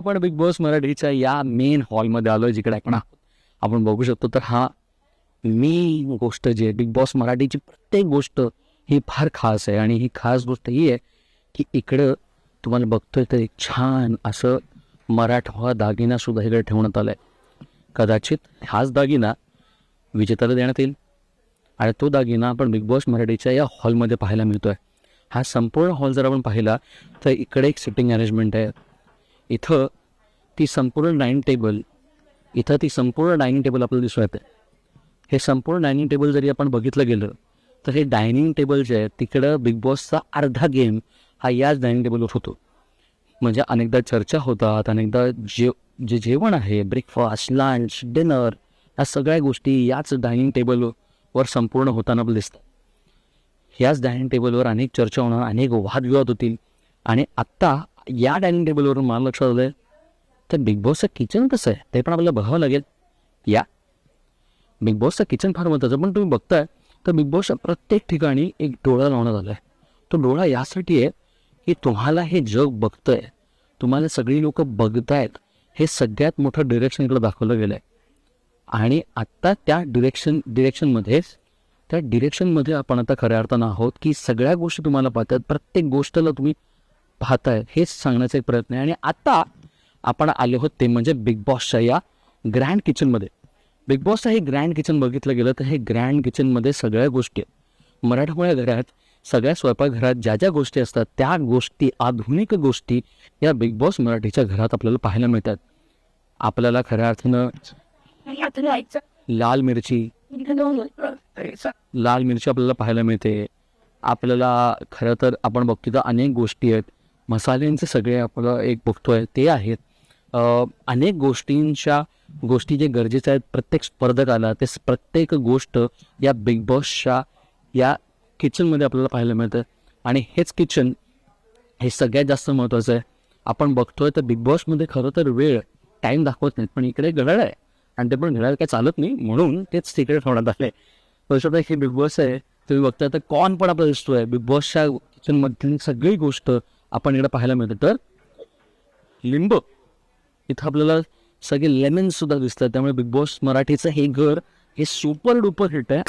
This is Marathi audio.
आपण बिग बॉस मराठीच्या या मेन हॉलमध्ये आलो आहे जिकडे आपण आपण बघू शकतो तर हा मेन गोष्ट जी आहे बिग बॉस मराठीची प्रत्येक गोष्ट ही फार खास आहे. आणि ही खास गोष्ट ही आहे की इकडं तुम्हाला बघतोय तर एक छान असं मराठवा दागिनासुद्धा इकडे ठेवण्यात आलाय. कदाचित हाच दागिना विजेत्याला देण्यात येईल. आणि तो दागिना आपण बिग बॉस मराठीच्या या हॉलमध्ये पाहायला मिळतो आहे हा संपूर्ण हॉल जर आपण पाहिला तर इकडे एक सिटिंग अरेंजमेंट आहे. इथं ती संपूर्ण डायनिंग टेबल इथं ती संपूर्ण डायनिंग टेबल आपल्याला दिसून येते. हे संपूर्ण डायनिंग टेबल जरी आपण बघितलं गेलं तर हे डायनिंग टेबल जे आहे तिकडं बिग बॉसचा अर्धा गेम हा याच डायनिंग टेबलवर होतो. म्हणजे अनेकदा चर्चा होतात अनेकदा जे जे जेवण आहे ब्रेकफास्ट लंच डिनर या सगळ्या गोष्टी याच डायनिंग टेबलवर संपूर्ण होताना आपल्याला दिसतात. याच डायनिंग टेबलवर अनेक चर्चा होणार अनेक वादविवाद होतील. आणि आत्ता या डायनिंग टेबलवरून मला लक्षात आलं तर बिग बॉसचं किचन कसं आहे? ते पण आपल्याला बघावं लागेल. या. बिग बॉसचं किचन फार महत्त्वाचं पण तुम्ही बघताय तर बिग बॉसच्या प्रत्येक ठिकाणी एक डोळा लावण्यात आला आहे तो डोळा यासाठी आहे की तुम्हाला हे जग बघतंय. तुम्हाला सगळी लोक बघतायत. हे सगळ्यात मोठं डिरेक्शन इकडं दाखवलं गेलं आहे आणि आत्ता त्या डिरेक्शन डिरेक्शनमध्येच त्या डिरेक्शनमध्ये आपण आता खऱ्या अर्थानं आहोत की सगळ्या गोष्टी तुम्हाला पाहतात. प्रत्येक गोष्टीला तुम्ही पाहताय हेच सांगण्याचा एक प्रयत्न आहे. आणि आता आपण आले आहोत ते म्हणजे बिग बॉसच्या या ग्रँड किचनमध्ये. बिग बॉसचं हे ग्रँड किचन बघितलं गेलं तर हे ग्रँड किचनमध्ये सगळ्या गोष्टी आहेत. मराठमोळ्या घरात सगळ्या स्वयंपाकघरात ज्या ज्या गोष्टी असतात त्या गोष्टी आधुनिक गोष्टी या बिग बॉस मराठीच्या घरात आपल्याला पाहायला मिळतात. आपल्याला खऱ्या अर्थानं लाल मिरची लाल मिरची आपल्याला पाहायला मिळते. आपल्याला खरं तर आपण बघतो तर अनेक गोष्टी आहेत. मसाल्यांचे सगळे आपलं एक बघतोय ते आहेत. अनेक गोष्टींच्या गोष्टी जे गरजेच्या आहेत प्रत्येक स्पर्धकाला ते प्रत्येक गोष्ट या बिग बॉसच्या या किचनमध्ये आपल्याला पाहायला मिळतं. आणि हेच किचन हे सगळ्यात जास्त महत्त्वाचं आहे. आपण बघतोय तर बिग बॉसमध्ये खरं तर वेळ टाईम दाखवत नाहीत पण इकडे घड्याळ आहे. आणि ते पण घड्याळ काय चालत नाही म्हणून तेच तिकडे ठेवण्यात आले तसं हे बिग बॉस आहे. तुम्ही बघताय तर कॉन पण आपल्याला दिसतोय. बिग बॉसच्या किचनमधली सगळी गोष्ट आपण इकडे पाहायला मिळतं. तर लिंब इथं आपल्याला सगळे लेमन सुद्धा दिसतात. त्यामुळे बिग बॉस मराठीचं हे घर हे सुपर डुपर हिट आहे.